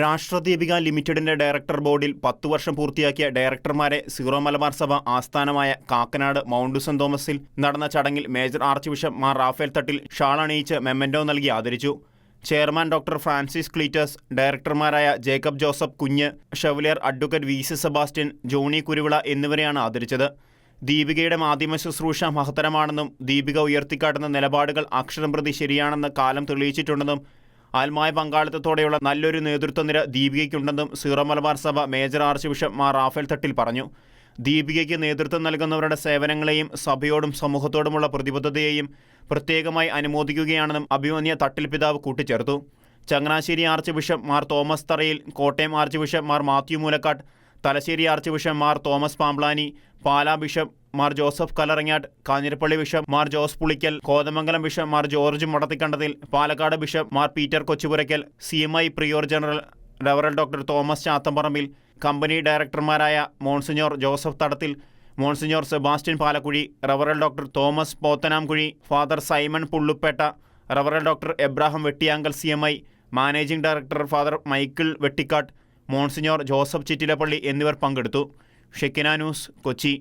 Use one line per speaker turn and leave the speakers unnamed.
രാഷ്ട്രദീപിക ലിമിറ്റഡിന്റെ ഡയറക്ടർ ബോർഡിൽ പത്തു വർഷം പൂർത്തിയാക്കിയ ഡയറക്ടർമാരെ സീറോ മലബാർ സഭ ആസ്ഥാനമായ കാക്കനാട് മൗണ്ട് സെന്റ് തോമസിൽ നടന്ന ചടങ്ങിൽ major archbishop Mar Raphael Thattil shawl അണിയിച്ച് memento നൽകി ആദരിച്ചു. Chairman doctor Francis ക്ലീറ്റേഴ്സ് ഡയറക്ടർമാരായ Jacob Joseph Kunju chevalier advocate V C Sebastian Johnny Kuruvila എന്നിവരെയാണ് ആദരിച്ചത്. ദീപികയുടെ മാധ്യമ ശുശ്രൂഷ മഹത്തരമാണെന്നും ദീപിക ഉയർത്തിക്കാട്ടുന്ന നിലപാടുകൾ അക്ഷരം പ്രതി ശരിയാണെന്ന് കാലം തെളിയിച്ചിട്ടുണ്ടെന്നും ആത്മായ പങ്കാളിത്തത്തോടെയുള്ള നല്ലൊരു നേതൃത്വനിര ദീപികയ്ക്കുണ്ടെന്നും സീറോ മലബാർ സഭ major archbishop Mar Raphael Thattil പറഞ്ഞു. ദീപികയ്ക്ക് നേതൃത്വം നൽകുന്നവരുടെ സേവനങ്ങളെയും സഭയോടും സമൂഹത്തോടുമുള്ള പ്രതിബദ്ധതയെയും പ്രത്യേകമായി അനുമോദിക്കുകയാണെന്നും അഭിമന്യ തട്ടിൽ പിതാവ് കൂട്ടിച്ചേർത്തു. Changanassery arch bishop Mar Thomas തറയിൽ Kottayam arch bishop Mar Mathew Moolakkatt Thalassery arch bishop Mar Thomas Pamplany Pala bishop Mar Joseph Kallarangatt Kanjirappally bishop Mar Jose Pulikkal Kothamangalam bishop Mar George മുടത്തിക്കണ്ടതിൽ Palakkad bishop Mar Peter Kochupurakkal C M I prior general റവറൽ doctor Thomas Chathamparambil company ഡയറക്ടർമാരായ monsignor Joseph തടത്തിൽ monsignor Sebastian Palakkuzhi റവറൽ doctor Thomas പോത്തനാംകുഴി father Simon പുള്ളുപ്പേട്ട റവറൽ doctor Abraham Vettiyankal C M I managing director father Michael Vettikkattu monsignor Joseph Chittilappilly എന്നിവർ പങ്കെടുത്തു. Shekinah news Kochi.